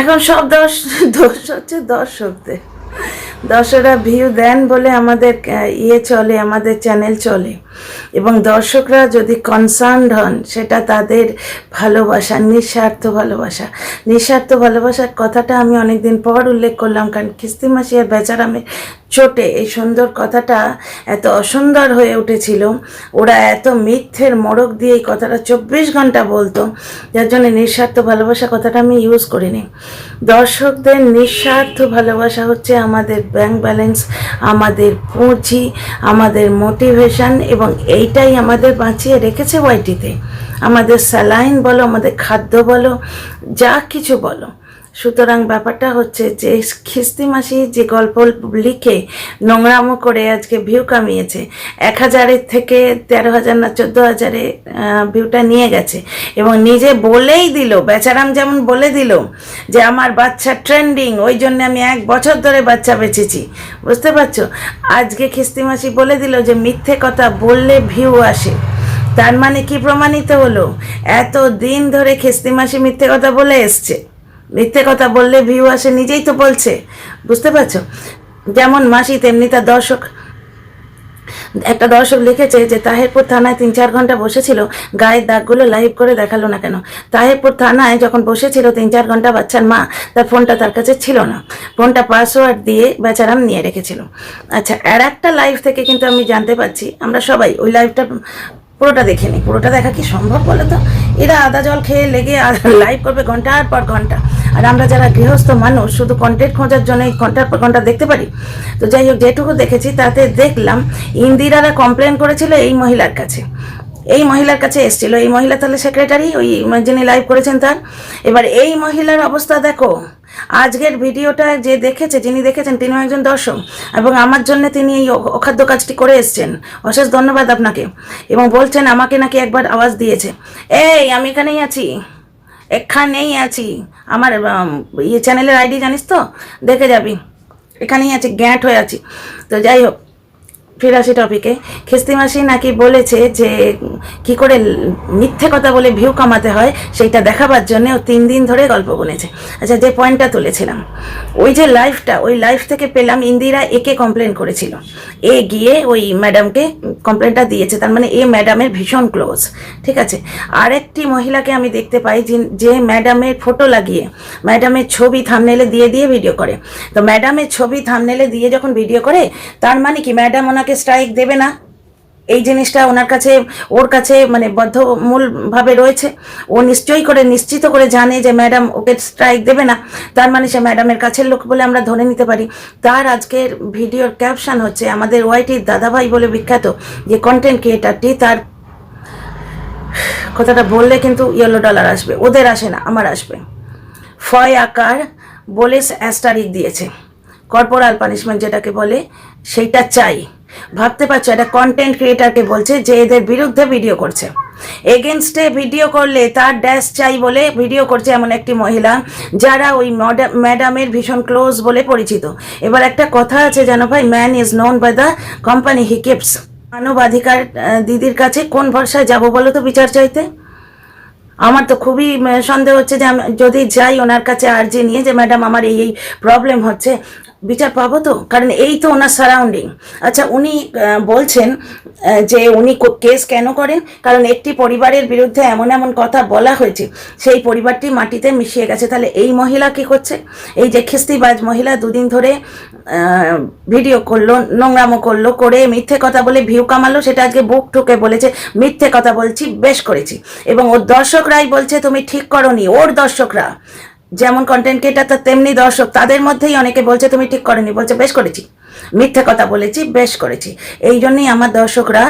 এখন সব দশ দোষ হচ্ছে দর্শকদের। দর্শকরা ভিউ দেন বলে আমাদের ইয়ে চলে, আমাদের চ্যানেল চলে। এবং দর্শকরা যদি কনসার্নড হন, সেটা তাদের ভালোবাসা, নিঃস্বার্থ ভালোবাসা। নিঃস্বার্থ ভালোবাসার কথাটা আমি অনেকদিন পর উল্লেখ করলাম, কারণ কিস্তি মাসি আর বেচারামের চোটে এই সুন্দর কথাটা এত অসুন্দর হয়ে উঠেছিল। ওরা এত মিথ্যের মোড়ক দিয়ে এই কথাটা চব্বিশ ঘণ্টা বলতো, যার জন্য নিঃস্বার্থ ভালোবাসা কথাটা আমি ইউজ করিনি। দর্শকদের নিঃস্বার্থ ভালোবাসা হচ্ছে আমাদের ব্যাংক ব্যালেন্স আমাদের পুঁজি, আমাদের মোটিভেশন এবং এইটাই আমাদের বাঁচিয়ে রেখেছে ওয়াইটিতে আমাদের স্যালাইন বলো আমাদের খাদ্য বলো যা কিছু বলো। সুতরাং ব্যাপারটা হচ্ছে যে খিস্তি মাসি যে গল্প লিখে নোংরামো করে আজকে ভিউ কামিয়েছে, এক হাজারের থেকে তেরো হাজার না চোদ্দ হাজারে ভিউটা নিয়ে গেছে। এবং নিজে বলেই দিল, বেচারাম যেমন বলে দিল যে আমার বাচ্চা ট্রেন্ডিং ওই জন্য আমি এক বছর ধরে বাচ্চা বেঁচেছি। বুঝতে পারছ? আজকে খিস্তি মাসি বলে দিল যে মিথ্যে কথা বললে ভিউ আসে। তার মানে কি প্রমাণিত হলো? এত দিন ধরে খিস্তি মাসি মিথ্যে কথা বলে এসছে। মিথ্যে কথা বললে ভিউ আসে, নিজেই তো বলছে। বুঝতে পারছ? যেমন মাসি, তেমনি তার দর্শক। একটা দর্শক লিখেছে যে, তাহেরপুর থানায় তিন চার ঘণ্টা বসেছিল, গায়ের দাগগুলো লাইভ করে দেখাল না কেন? তাহেরপুর থানায় যখন বসেছিল তিন চার ঘণ্টা, বাচ্চার মা তার ফোনটা তার কাছে ছিল না। ফোনটা পাসওয়ার্ড দিয়ে বেচারাম নিয়ে রেখেছিল। আচ্ছা আর একটা লাইভ থেকে কিন্তু আমি জানতে পারছি, আমরা সবাই ওই লাইভটা পুরোটা দেখিনি পুরোটা দেখা কি সম্ভব বলো তো? এরা আদা জল খেয়ে লেগে লাইভ করবে ঘণ্টার পর ঘণ্টা। আর আমরা যারা গৃহস্থ মানুষ, শুধু কন্টেন্ট খোঁজার জন্য এই ঘণ্টার পর ঘণ্টা দেখতে পারি? তো যাই হোক, যেটুকু দেখেছি তাতে দেখলাম, ইন্দিরারা কমপ্লেন করেছিল এই মহিলার কাছে। এই মহিলার কাছে এসেছিল। এই মহিলা তাহলে সেক্রেটারি ওই যিনি লাইভ করেছেন তার। এবার এই মহিলার অবস্থা দেখো। আজকের ভিডিওটা যে দেখেছে, যিনি দেখেছেন, তিনিও একজন দর্শক এবং আমার জন্য তিনি এই অখাদ্য কাজটি করে এসছেন। অশেষ ধন্যবাদ আপনাকে। এবং বলছেন, আমাকে নাকি একবার আওয়াজ দিয়েছে। এই, আমি এখানেই আছি। এখানেই আছি। আমার ইয়ে চ্যানেলের আইডি জানিস তো? দেখে যাবি। এখানেই আছি, গ্যাঁট হয়ে আছি। তো যাই হোক ফিরে আসি টপিকে খিস্তি মাসি নাকি বলেছে যে, কি করে মিথ্যে কথা বলে ভিউ কামাতে হয়, সেইটা দেখাবার জন্য ও তিন দিন ধরে গল্প বলেছে। আচ্ছা যে পয়েন্টটা তুলেছিলাম। ওই যে লাইফটা ওই লাইফ থেকে পেলাম ইন্দিরা একে কমপ্লেন করেছিল। এ গিয়ে ওই ম্যাডামকে কমপ্লেনটা দিয়েছে, তার মানে এ ম্যাডামের ভীষণ ক্লোজ ঠিক আছে? আরেকটি মহিলাকে আমি দেখতে পাই যে ম্যাডামের ফটো লাগিয়ে ম্যাডামের ছবি থামনেলে দিয়ে দিয়ে ভিডিও করে। তো ম্যাডামের ছবি থামনেলে দিয়ে যখন ভিডিও করে, তার মানে কি? ম্যাডাম ওনাকে স্ট্রাইক দেবে না। এই জিনিসটা ওনার কাছে, ওর কাছে মানে বদ্ধমূলভাবে রয়েছে। ও নিশ্চয়ই করে, নিশ্চিত করে জানে যে ম্যাডাম ওকে স্ট্রাইক দেবে না। তার মানে সে ম্যাডামের কাছের লোক বলে আমরা ধরে নিতে পারি। তার আজকের ভিডিওর ক্যাপশন হচ্ছে, আমাদের ওয়াইটির দাদাভাই বলে বিখ্যাত যে কন্টেন্ট ক্রিয়েটারটি তার কথাটা বললে কিন্তু ইয়েলো ডলার আসবে। ওদের আসে না, আমার আসবে। ফয় আকার বলে অ্যাস্টারিক দিয়েছে। কর্পোরাল পানিশমেন্ট যেটাকে বলে, সেইটা চাই। ভাবতে পারছ এটা কন্টেন্ট ক্রিয়েটারকে বলছে যে এদের বিরুদ্ধে ভিডিও করছে। এগেনস্টে ভিডিও করলে তার ড্যাশ চাই বলে ভিডিও করছে এমন একটি মহিলা, যারা ওই ম্যাডামের ভীষণ ক্লোজ বলে পরিচিত। এবার একটা কথা আছে, জানো ভাই man is known by the company he keeps মানবাধিকার দিদির কাছে কোন ভরসায় যাব বলো তো বিচার চাইতে? আমার তো খুবই সন্দেহ হচ্ছে যে আমি যদি যাই ওনার কাছে আর্জি নিয়ে যে ম্যাডাম আমার এই এই প্রবলেম হচ্ছে। বিচার পাবো তো? কারণ এই তো ওনার সারাউন্ডিং আচ্ছা উনি বলছেন যে উনি কেস কেন করেন? কারণ একটি পরিবারের বিরুদ্ধে এমন এমন কথা বলা হয়েছে, সেই পরিবারটি মাটিতে মিশিয়ে গেছে। তাহলে এই মহিলা কি করছে? এই যে খিস্তিবাজ মহিলা দুদিন ধরে ভিডিও করল, নোংরামো করল, করে মিথ্যে কথা বলে ভিউ কামালো, সেটা আজকে বুক ঠুকে বলেছে, মিথ্যে কথা বলছি, বেশ করেছি। এবং ওর দর্শকরাই বলছে, তুমি ঠিক করনি। ওর দর্শকরা যেমন কন্টেন্ট ক্রিয়েটার তেমনি দর্শক, তাদের মধ্যেই অনেকে বলছে, তুমি ঠিক করনি। বলছে, বেশ করেছি। মিথ্যে কথা বলেছি, বেশ করেছি। এই জন্যই আমার দর্শকরা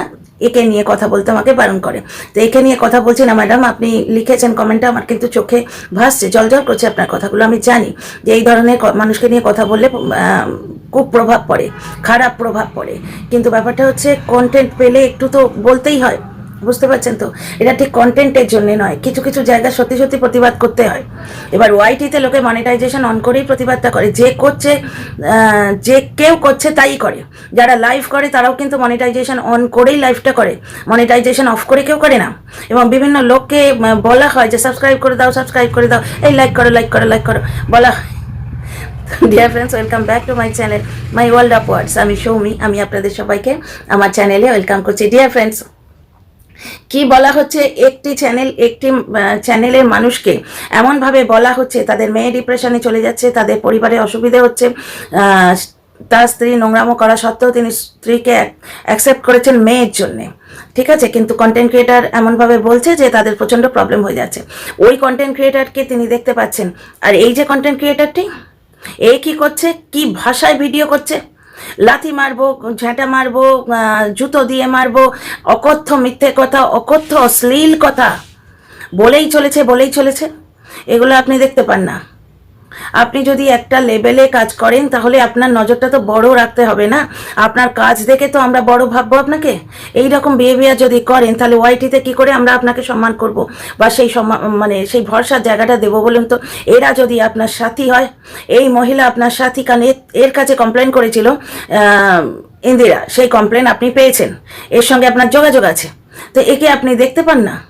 একে নিয়ে কথা বলতে আমাকে বারণ করে। তো একে নিয়ে কথা বলছি না, ম্যাডাম, আপনি লিখেছেন কমেন্টে আমার কিন্তু চোখে ভাসছে, জল জল করছে আপনার কথাগুলো। আমি জানি যে এই ধরনের মানুষকে নিয়ে কথা বললে খুব প্রভাব পড়ে, খারাপ প্রভাব পড়ে। কিন্তু ব্যাপারটা হচ্ছে কন্টেন্ট পেলে একটু তো বলতেই হয়। বুঝতে পারছেন তো? এটা ঠিক কন্টেন্টের জন্য নয়। কিছু কিছু জায়গায় সত্যি সত্যি প্রতিবাদ করতে হয়। এবার ওয়াইটিতে লোকে মনিটাইজেশন অন করেই প্রতিবাদটা করে। যে করছে যে কেউ করছে তাই করে। যারা লাইভ করে, তারাও কিন্তু মনিটাইজেশন অন করেই লাইভটা করে। মনিটাইজেশন অফ করে কেউ করে না। এবং বিভিন্ন লোককে বলা হয় যে সাবস্ক্রাইব করে দাও সাবস্ক্রাইব করে দাও। এই লাইক করো লাইক করো লাইক করো। বলা হয়। Dear friends welcome back to my channel my world of words আমি সৌমি, আমি আপনাদের সবাইকে, আমার চ্যানেলে ওয়েলকাম করছি। ডিয়ার ফ্রেন্ডস কি বলা হচ্ছে? একটি চ্যানেল একটি চ্যানেলের মানুষকে এমনভাবে বলা হচ্ছে, তাদের মেয়ে ডিপ্রেশনে চলে যাচ্ছে, তাদের পরিবারে অসুবিধে হচ্ছে তার স্ত্রী নোংরামো করা সত্ত্বেও তিনি স্ত্রীকে অ্যাকসেপ্ট করেছেন মেয়ের জন্যে। ঠিক আছে? কিন্তু কন্টেন্ট ক্রিয়েটার এমনভাবে বলছে যে তাদের প্রচণ্ড প্রবলেম হয়ে যাচ্ছে। ওই কন্টেন্ট ক্রিয়েটারকে তিনি দেখতে পাচ্ছেন। আর এই যে কন্টেন্ট ক্রিয়েটারটি এ কি করছে? কি ভাষায় ভিডিও করছে? লাথি মারবো, ঝাঁটা মারবো জুতো দিয়ে মারবো, অকথ্য মিথ্যে কথা, অকথ্য অশ্লীল কথা। বলেই চলেছে বলেই চলেছে। এগুলো আপনি দেখতে পান না। আপনি যদি একটা লেভেলে কাজ করেন, তাহলে আপনার নজরটা তো বড় রাখতে হবে না। আপনার কাজ দেখে তো আমরা বড় ভাববো আপনাকে। এই রকম বিহেভিয়ার যদি করেন, তাহলে ওয়াইটিতে কি করে আমরা আপনাকে সম্মান করব? বা সেই মানে সেই ভরসার জায়গাটা দেবো বলুন তো? এরা যদি আপনার সাথী হয়, এই মহিলা আপনার সাথী, কারণ এর- কাছে কমপ্লেন করেছিল ইন্দিরা, সেই কমপ্লেন আপনি পেয়েছেন। এর সঙ্গে আপনার যোগাযোগ আছে। তো একে আপনি দেখতে পান না।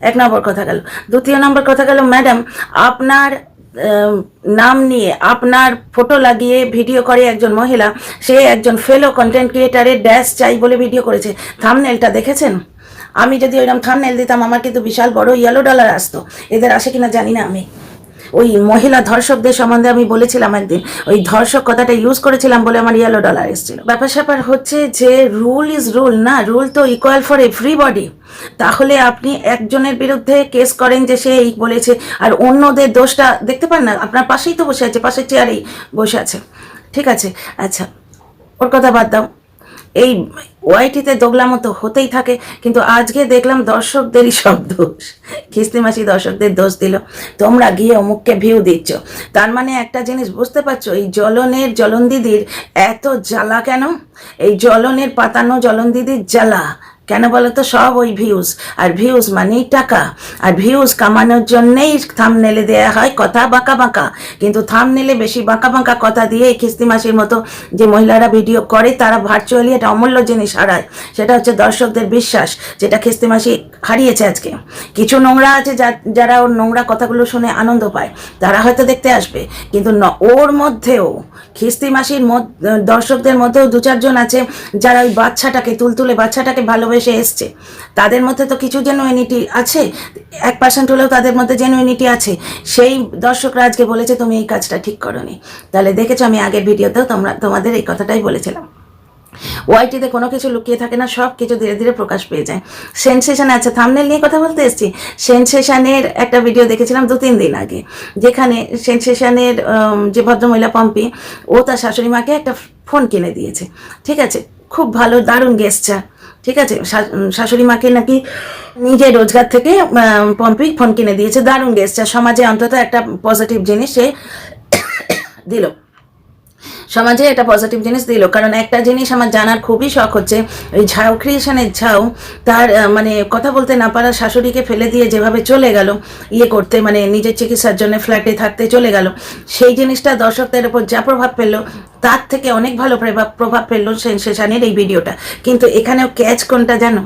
এক নম্বর কথা গেল। দ্বিতীয় নম্বর কথা গেল ম্যাডাম আপনার নাম নিয়ে আপনার ফটো লাগিয়ে ভিডিও করে একজন মহিলা। সে একজন ফেলো কন্টেন্ট ক্রিয়েটারের ড্যাশ চাই বলে ভিডিও করেছে। থামনেলটা দেখেছেন? আমি যদি ওইরকম থামনেল দিতাম, আমার কিন্তু বিশাল বড় ইয়েলো ডলার আসতো। এদের আসে কিনা জানি না আমি। ওই মহিলা ধর্ষকদের সম্বন্ধে আমি বলেছিলাম একদিন, ওই ধর্ষক কথাটা ইউজ করেছিলাম বলে আমার ইয়েলো ডলার এসেছিল। ব্যাপার স্যাপার হচ্ছে যে রুল ইজ রুল না? রুল তো ইকুয়াল ফর এভরিবডি তাহলে আপনি একজনের বিরুদ্ধে কেস করেন যে সে এই বলেছে, আর অন্যদের দোষটা, দেখতে পান না? আপনার পাশেই তো বসে আছে, পাশের চেয়ারেই বসে আছে। ঠিক আছে? আচ্ছা ওর কথা বাদ দাও। এই ওয়াইটিতে দোগলামো তো হতেই থাকে, কিন্তু আজকে দেখলাম দর্শকদেরই সব দোষ। খিস্তিমাসি দর্শকদের দোষ দিল। তোমরা গিয়ে অমুককে ভিউ দিচ্ছ। তার মানে একটা জিনিস বুঝতে পারছ, এই জলনের জলন দিদির এত জ্বালা কেন? এই জলনের পাতানো জলন দিদির জ্বালা। কেন বলো তো সব ওই ভিউজ আর ভিউজ মানেই টাকা। আর ভিউজ কামানোর জন্যেই থামনেলে দেয়া হয় কথা বাঁকা বাঁকা। কিন্তু থামনেলে বেশি বাঁকা বাঁকা কথা দিয়ে খিস্তি মাসির মতো যে মহিলারা ভিডিও করে, তারা ভার্চুয়ালি একটা অমূল্য জিনিস হারায়। সেটা হচ্ছে দর্শকদের বিশ্বাস, যেটা খিস্তি মাসি হারিয়েছে আজকে। কিছু নোংরা আছে যারা ওর নোংরা কথাগুলো শুনে আনন্দ পায়, তারা হয়তো দেখতে আসবে। কিন্তু ওর মধ্যেও, খিস্তি মাসির দর্শকদের মধ্যেও দু চারজন আছে, যারা ওই বাচ্চাটাকে, তুলতুলে বাচ্চাটাকে ভালোবেসে এসছে। তাদের মধ্যে তো কিছু জেনুইনিটি আছে, এক পার্সেন্ট হলেও তাদের মধ্যে জেনুইনিটি আছে। সেই দর্শকরা আজকে বলেছে, তুমি এই কাজটা ঠিক করনি। তাহলে দেখেছ, আমি আগের ভিডিওতেও তোমরা তোমাদের এই কথাটাই বলেছিলাম। ওয়াইটিতে কোনো কিছু লুকিয়ে থাকে না, সব কিছু ধীরে ধীরে প্রকাশ পেয়ে যায়। সেনসেশন আছে। থামনেল নিয়ে কথা বলতে এসেছি। সেনসেশনের একটা ভিডিও দেখেছিলাম দু তিন দিন আগে। যেখানে সেনসেশনের যে ভদ্রমহিলা পম্পি, ও তার শাশুড়ি মাকে একটা ফোন কিনে দিয়েছে। ঠিক আছে? খুব ভালো, দারুণ গেস্টার ঠিক আছে? শাশুড়ি মাকে নাকি নিজে রোজগার থেকে পম্পিক পম্পি ফোন কিনে দিয়েছে। দারুণ গেস্ট সমাজে অন্তত একটা পজিটিভ জিনিস সে দিল। সমাজে একটা পজিটিভ জিনিস দিল। কারণ একটা জিনিস আমার জানার খুবই শখ হচ্ছে ওই ঝাউ ক্রিয়েশনের ঝাউ, তার মানে কথা বলতে না পারা শাশুড়িকে ফেলে দিয়ে যেভাবে চলে গেল ইয়ে করতে মানে নিজের চিকিৎসার জন্য ফ্ল্যাটে থাকতে চলে গেল, সেই জিনিসটা দর্শকদের উপর যা প্রভাব ফেলল, তার থেকে অনেক ভালো প্রভাব প্রভাব ফেলল সেনসেশনের এই ভিডিওটা। কিন্তু এখানেও ক্যাচ কোনটা জানো?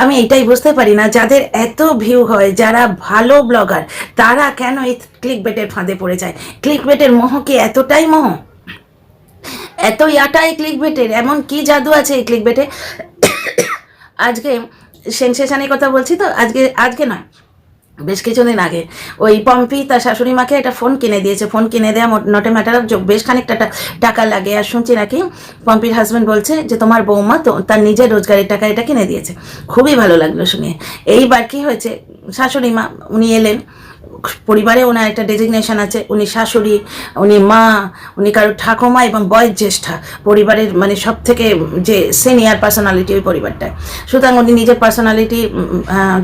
আমি এটাই বুঝতে পারি না, যাদের এত ভিউ হয়, যারা ভালো ব্লগার তারা কেন এই ক্লিক বেটের ফাঁদে পড়ে যায়? ক্লিক বেটের মোহ কি এতটাই মোহ? এত ইয়াটা এই ক্লিক বেটের এমন কি জাদু আছে এই ক্লিক বেটে আজকে সেনসেশনের কথা বলছি তো, আজকে আজকে নয়, বেশ কিছুদিন আগে। ওই পম্পি তার শাশুড়ি মাকে একটা ফোন কিনে দিয়েছে, ফোন কিনে দেওয়া নটে ম্যাটার বেশ খানিকটা টাকা লাগে। আর শুনছি নাকি পম্পির হাজব্যান্ড বলছে যে, তোমার বৌমা তো তার নিজের রোজগারের টাকা এটা কিনে দিয়েছে। খুবই ভালো লাগল শুনে। এইবার কি হয়েছে? শাশুড়ি মা, উনি এলেন। পরিবারে ওনার একটা ডেজিগনেশন আছে। উনি শাশুড়ি, উনি মা, উনি কারও ঠাকুমা এবং বয়োজ্যেষ্ঠা পরিবারের মানে সব থেকে যে সিনিয়র পার্সোনালিটি ওই পরিবারটায়। সুতরাং উনি নিজের পার্সোনালিটি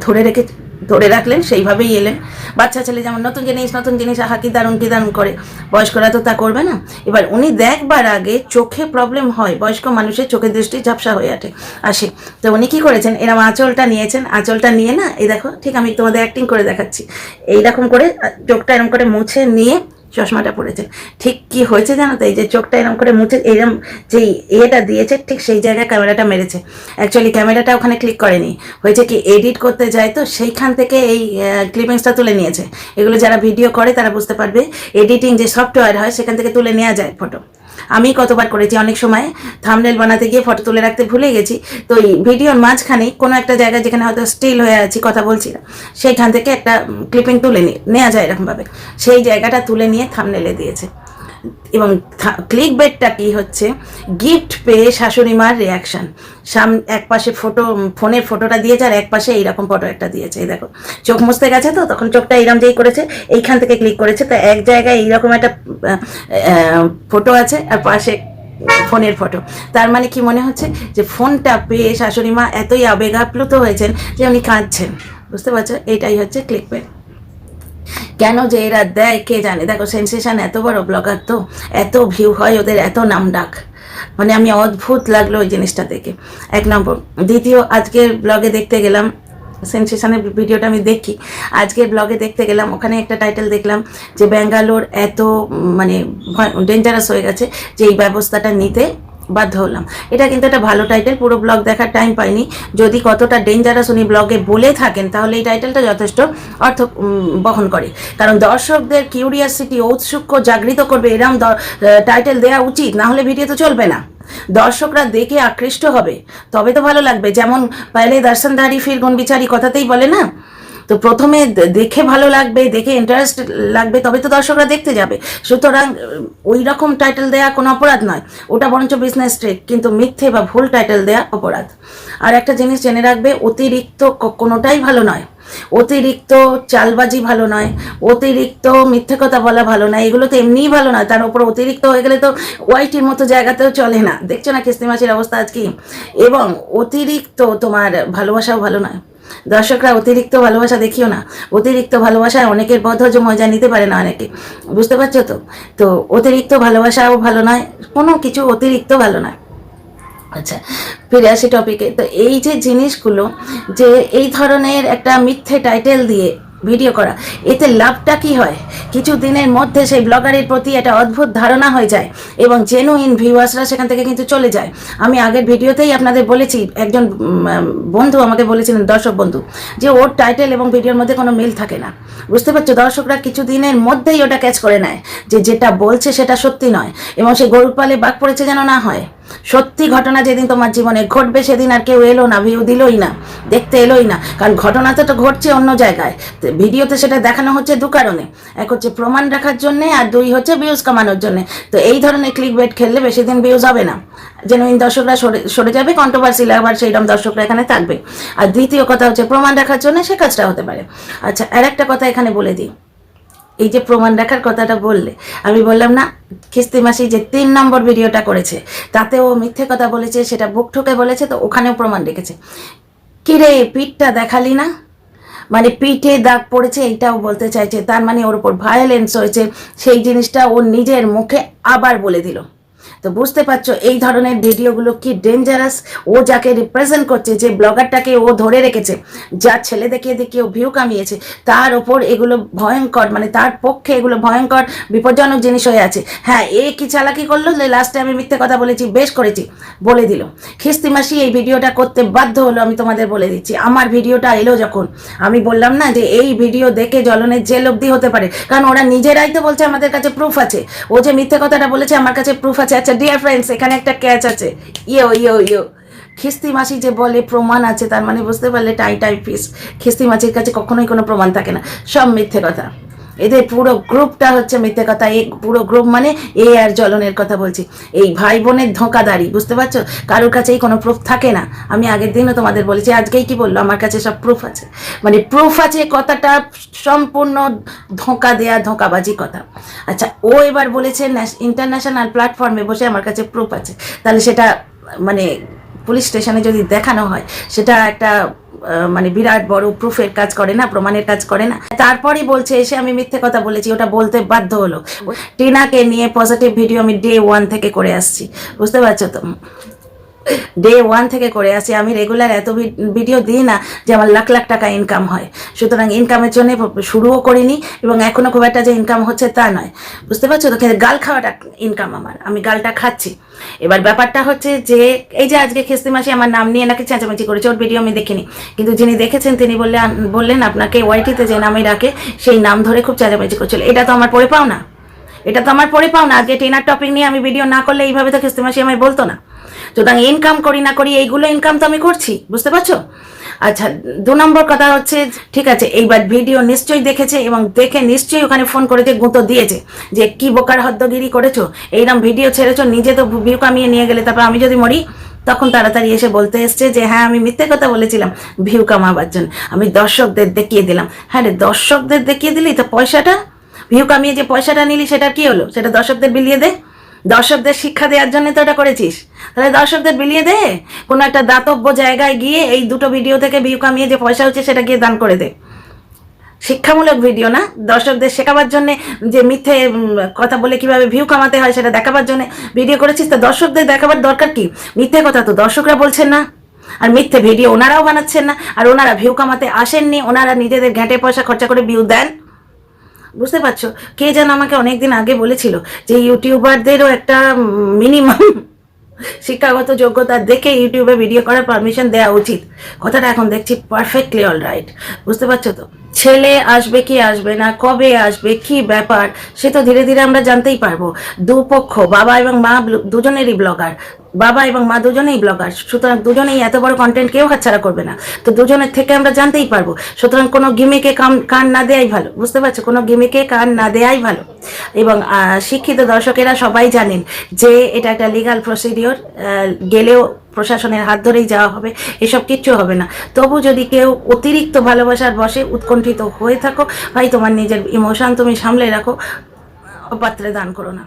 ধরে রেখে ধরে রাখলেন, সেইভাবেই এলেন। বাচ্চা ছেলে যেমন নতুন জিনিস নতুন জিনিস, আহা, কি দারুণ কি দারুণ করে। বয়স্করা তো তা করবে না। এবার উনি দেখবার আগে চোখে প্রবলেম হয়, বয়স্ক মানুষের চোখের দৃষ্টি ঝাপসা হয়ে আসে আসে। তো উনি কি করেছেন? এরম আঁচলটা নিয়েছেন। আঁচলটা নিয়ে না, এই দেখো, ঠিক আমি তোমাদের অ্যাক্টিং করে দেখাচ্ছি। এইরকম করে, চোখটা এরকম করে মুছে নিয়ে চশমাটা পড়েছে ঠিক কি হয়েছে জানো তো? এই যে চোখটা এরম করে মুছে, এরম যে ইয়েটা দিয়েছে, ঠিক সেই জায়গায় ক্যামেরাটা মেরেছে। অ্যাকচুয়ালি ক্যামেরাটা ওখানে ক্লিক করেনি। হয়েছে কি এডিট করতে যায় তো, সেইখান থেকে এই ক্লিপিংসটা তুলে নিয়েছে। এগুলো যারা ভিডিও করে তারা বুঝতে পারবে এডিটিং যে সফটওয়্যার হয়, সেখান থেকে তুলে নেওয়া যায় ফটো আমি কতবার করেছি? অনেক সময় থামনেল বানাতে গিয়ে ফটো তুলে রাখতে ভুলে গেছি। তো এই ভিডিওর মাঝখানে কোনো একটা জায়গায় যেখানে হয়তো স্টিল হয়ে আছি, কথা বলছি না, সেইখান থেকে একটা ক্লিপিং তুলে নিয়ে নেওয়া যায় এরকমভাবে। সেই জায়গাটা তুলে নিয়ে থামনেলে দিয়েছে। এবং ক্লিক বেডটা কি হচ্ছে? গিফট পেয়ে শাশুড়ি মার রিয়াকশন সাম, এক পাশে ফটো ফোনের ফটোটা দিয়েছে আর এক পাশে এইরকম ফটো একটা দিয়েছে, এই দেখো। চোখ মুছতে গেছে তো, তখন চোখটা এইরকম যেই করেছে, এইখান থেকে ক্লিক করেছে, তো এক জায়গায় এইরকম একটা ফটো আছে আর পাশে ফোনের ফটো তার মানে কি মনে হচ্ছে? যে ফোনটা পেয়ে শাশুড়ি মা এতই আবেগাপ্লুত হয়েছেন যে উনি কাঁদছেন। বুঝতে পারছ? এটাই হচ্ছে ক্লিক বেড কেন যে এরা দেয়, কে জানে? দেখো সেন্সেশন এত বড় ব্লগার তো, এত ভিউ হয় ওদের, এত নাম ডাক। মানে আমি অদ্ভুত লাগল ওই জিনিসটা দেখে। এক নম্বর। দ্বিতীয়, আজকের ব্লগে দেখতে গেলাম সেন্সেশনের ভিডিওটা আমি দেখি। আজকের ব্লগে দেখতে গেলাম, ওখানে একটা টাইটেল দেখলাম যে, ব্যাঙ্গালোর এত মানে ডেঞ্জারাস হয়ে গেছে যে, এই ব্যবস্থাটা নিতে বাধ্য হলাম। এটা কিন্তু একটা ভালো টাইটেল পুরো ব্লগ দেখার টাইম পাইনি। যদি কতটা ডেঞ্জারাস উনি ব্লগে বলে থাকেন, তাহলে এই টাইটেলটা যথেষ্ট অর্থ বহন করে। কারণ দর্শকদের কিউরিয়াসিটি ঔৎসুক্য জাগৃত করবে, এরম টাইটেল দেওয়া উচিত, না হলে ভিডিও তো চলবে না। দর্শকরা দেখে আকৃষ্ট হবে। তবে তো ভালো লাগবে, যেমন পাইলে দর্শনধারী ফিরগুন বিচারি কথাতেই বলে না তো প্রথমে দেখে ভালো লাগবে, দেখে ইন্টারেস্ট লাগবে, তবে তো দর্শকরা দেখতে যাবে। সুতরাং ওই রকম টাইটেল দেওয়া কোনো অপরাধ নয়। ওটা বরঞ্চ বিজনেস ট্রেক কিন্তু মিথ্যে বা ভুল টাইটেল দেওয়া অপরাধ। আর একটা জিনিস জেনে রাখবে, অতিরিক্ত কোনোটাই ভালো নয়। অতিরিক্ত চালবাজি ভালো নয়। অতিরিক্ত মিথ্যে কথা বলা ভালো নয়। এগুলো তো এমনিই ভালো নয়। তার উপর অতিরিক্ত হয়ে গেলে তো ওয়াইটির মতো জায়গাতেও চলে না। দেখছ না কিস্তি মাসির অবস্থা আজ কি? এবং অতিরিক্ত তোমার ভালোবাসাও ভালো নয়। দর্শকরা অতিরিক্ত ভালোবাসা দেখিও না। অতিরিক্ত ভালোবাসায় অনেকের বদ্ধজ মজা নিতে পারে না অনেকে। বুঝতে পারছ তো? তো অতিরিক্ত ভালোবাসাও ভালো নয়, কোনো কিছু অতিরিক্ত ভালো নয়। আচ্ছা ফিরে আসি টপিকে তো এই যে জিনিসগুলো, যে এই ধরনের একটা মিথ্যে টাইটেল দিয়ে ভিডিও করা। এতে লাভটা কি হয়? কিছু দিনের মধ্যে সেই ব্লগারের প্রতি একটা অদ্ভুত ধারণা হয়ে যায় এবং জেনুইন ভিউয়ার্সরা সেখান থেকে কিন্তু চলে যায়। আমি আগের ভিডিওতেই আপনাদের বলেছি, একজন বন্ধু আমাকে বলেছিলেন, দর্শক বন্ধু, যে ওর টাইটেল এবং ভিডিওর মধ্যে কোনো মিল থাকে না। বুঝতে পারছ? দর্শকরা কিছু দিনের মধ্যেই ওটা ক্যাচ করে নেয় যে যেটা বলছে সেটা সত্যি নয় এবং সে গরুর পালে বাঘ পড়েছে যেন না হয়। সত্যি ঘটনা যেদিন তোমার জীবনে ঘটবে, সেদিন আর কেউ এলো না ভিউ দিলই না, দেখতে এলোই না। কারণ ঘটনা তো ঘটছে অন্য জায়গায়। ভিডিওতে সেটা দেখানো হচ্ছে দু কারণে। এক হচ্ছে প্রমাণ রাখার জন্যে, আর দুই হচ্ছে ভিউজ কামানোর জন্যে। তো এই ধরনের ক্লিক বেট খেললে বেশি দিন ভিউজ হবে না। জেনুইন দর্শকরা সরে সরে যাবে কন্ট্রোভার্সি আবার সেইরকম দর্শকরা এখানে থাকবে। আর দ্বিতীয় কথা হচ্ছে প্রমাণ রাখার জন্য সে কাজটা হতে পারে। আচ্ছা আর একটা কথা এখানে বলে দিই। এই যে প্রমাণ রাখার কথাটা বললে, আমি বললাম, না খিস্তি মাসি যে তিন নম্বর ভিডিওটা করেছে তাতে ও মিথ্যে কথা বলেছে, সেটা বুক ঠুকে বলেছে, তো ওখানেও প্রমাণ রেখেছে। কিরে, পিঠটা দেখালি না? মানে পিঠে দাগ পড়েছে, এইটাও বলতে চাইছে, তার মানে ওর উপর ভায়োলেন্স হয়েছে, সেই জিনিসটা ও নিজের মুখে আবার বলে দিল। তো বুঝতে পারছ, এই ধরনের ভিডিওগুলো কি ডেঞ্জারাস ও যাকে রিপ্রেজেন্ট করছে, যে ব্লগারটাকে ও ধরে রেখেছে, যার ছেলে দেখিয়ে দেখিয়ে ও ভিউ কামিয়েছে, তার ওপর এগুলো ভয়ঙ্কর মানে তার পক্ষে এগুলো ভয়ঙ্কর, বিপজ্জনক জিনিস হয়ে আছে। হ্যাঁ এ কি চালাকি করল? যে লাস্টে আমি মিথ্যে কথা বলেছি, বেশ করেছি, বলে দিল। খিস্তি মাসি, এই ভিডিওটা করতে বাধ্য হলো, আমি তোমাদের বলে দিচ্ছি। আমার ভিডিওটা এলো যখন, আমি বললাম না যে এই ভিডিও দেখে জ্বলনের জেল অবধি হতে পারে, কারণ ওরা নিজেরাই তো বলছে আমাদের কাছে প্রুফ আছে। ও যে মিথ্যে কথাটা বলেছে, আমার কাছে প্রুফ আছে আচ্ছা ডিয়ার ফ্রেন্ডস এখানে একটা ক্যাচ আছে। ইয়ো ইয়ো ইয়ো। খিস্তি মাসি যে বলে প্রমাণ আছে, তার মানে বুঝতে পারলে, টাই টাই পিস খিস্তি মাসির কাছে কখনোই কোনো প্রমাণ থাকে না। সব মিথ্যে কথা। এদের পুরো গ্রুপটা হচ্ছে মিথ্যে কথা, এই পুরো গ্রুপ মানে এ আর জ্বলনের কথা বলছি। এই ভাই বোনের ধোঁকাদারি বুঝতে পারছ? কারোর কাছেই কোনো প্রুফ থাকে না। আমি আগের দিনও তোমাদের বলেছি, আজকেই কি বলল? আমার কাছে সব প্রুফ আছে। মানে প্রুফ আছে কথাটা সম্পূর্ণ ধোঁকা দেয়া, ধোঁকাবাজি কথা। আচ্ছা ও এবার বলেছে ইন্টারন্যাশনাল প্ল্যাটফর্মে বসে আমার কাছে প্রুফ আছে। তাহলে সেটা মানে পুলিশ স্টেশনে যদি দেখানো হয়, সেটা একটা মানে বিরাট বড় প্রুফের কাজ করে না প্রমাণের কাজ করে না। তারপরে বলছে এসে আমি মিথ্যে কথা বলেছি ওটা বলতে বাধ্য হলো। টিনাকে নিয়ে পজিটিভ ভিডিও আমি ডে ওয়ান থেকে করে আসছি। বুঝতে পারছ তো? ডে ওয়ান থেকে করে আসি, আমি রেগুলার এত ভিডিও দিই না যে আমার লাখ লাখ টাকা ইনকাম হয়। সুতরাং ইনকামের জন্য শুরুও করিনি এবং এখনও খুব একটা যে ইনকাম হচ্ছে তা নয়। বুঝতে পারছ তো? গাল খাওয়াটা ইনকাম আমার, আমি গালটা খাচ্ছি। এবার ব্যাপারটা হচ্ছে যে, এই যে আজকে খেস্তি মাসে আমার নাম নিয়ে নাকি চেঁচামেচি করেছে, ওর ভিডিও আমি দেখিনি। কিন্তু যিনি দেখেছেন তিনি বললে বললেন আপনাকে ওয়াইটিতে যে নামে ডাকে, সেই নাম ধরে খুব চেঁচামেচি করছিল। এটা তো আমার পড়ে পাও না এটা তো আমার পরে পাও না আজকে টেনার টপিক নিয়ে আমি ভিডিও না করলে এইভাবে তো খেস্তি মাসি আমায় বলতো না। সুতরাং ইনকাম করি না করি, এইগুলো ইনকাম তো আমি করছি, বুঝতে পারছ? আচ্ছা দু নম্বর কথা হচ্ছে, ঠিক আছে, এইবার ভিডিও নিশ্চয়ই দেখেছে এবং দেখে নিশ্চয়ই ওখানে ফোন করেছে, গুঁতো দিয়েছে, যে কি বোকার হদ্দগিরি করেছ? এইরকম ভিডিও ছেড়েছো, নিজে তো ভিউ কামিয়ে নিয়ে গেলে, তারপর আমি যদি মরি, তখন তাড়াতাড়ি এসে বলতে এসছে যে হ্যাঁ আমি মিথ্যে কথা বলেছিলাম ভিউ কামাবার জন্য। আমি দর্শকদের দেখিয়ে দিলাম। হ্যাঁ রে, দর্শকদের দেখিয়ে দিলি তো পয়সাটা? ভিউ কামিয়ে যে পয়সাটা নিলি সেটা কি হলো? সেটা দর্শকদের বিলিয়ে দে। দর্শকদের শিক্ষা দেওয়ার জন্য তো এটা করেছিস। তাহলে দর্শকদের বিলিয়ে দে, কোনো একটা দাতব্য জায়গায় গিয়ে এই দুটো ভিডিও থেকে ভিউ কামিয়ে যে পয়সা হচ্ছে সেটা গিয়ে দান করে দে। শিক্ষামূলক ভিডিও না, দর্শকদের শেখাবার জন্য যে মিথ্যে কথা বলে কীভাবে ভিউ কামাতে হয় সেটা দেখাবার জন্য ভিডিও করেছিস। তো দর্শকদের দেখাবার দরকার কি? মিথ্যে কথা তো দর্শকরা বলছেন না। আর মিথ্যে ভিডিও ওনারাও বানাচ্ছেন না। আর ওনারা ভিউ কামাতে আসেননি, ওনারা নিজেদের ঘ্যাঁটে পয়সা খরচা করে ভিউ দেন। বুঝতে পারছ? কে যেন আমাকে অনেকদিন আগে বলেছিল যে ইউটিউবারদেরও একটা মিনিমাম শিক্ষাগত যোগ্যতা দেখে ইউটিউবে ভিডিও করার পারমিশন দেওয়া উচিত। কথাটা এখন দেখছি পারফেক্টলি অল রাইট বুঝতে পারছ তো? ছেলে আসবে কি আসবে না, কবে আসবে, কি ব্যাপার, সে তো ধীরে ধীরে আমরা জানতেই পারব। দুপক্ষ, বাবা এবং মা দুজনেরই ব্লগার। বাবা এবং মা দুজনেই ব্লগার, সুতরাং দুজনেই এত বড় কন্টেন্ট কেউ হাতছাড়া করবে না। তো দুজনের থেকে আমরা জানতেই পারব। সুতরাং কোনো গিমিকে কান কান না দেয়াই ভালো, বুঝতে পারছ? কোনো গিমিকে কান না দেয়াই ভালো। এবং শিক্ষিত দর্শকেরা সবাই জানেন যে এটা একটা লিগাল প্রসিডিওর গেলেও প্রশাসনের হাত ধরেই যাওয়া হবে, এসব কিচ্ছু হবে না। তবু যদি কেউ অতিরিক্ত ভালোবাসার বসে উৎকণ্ঠিত হয়ে থাকো, ভাই, তোমার নিজের ইমোশন তুমি সামলে রাখো, অপাত্রে দান করো না।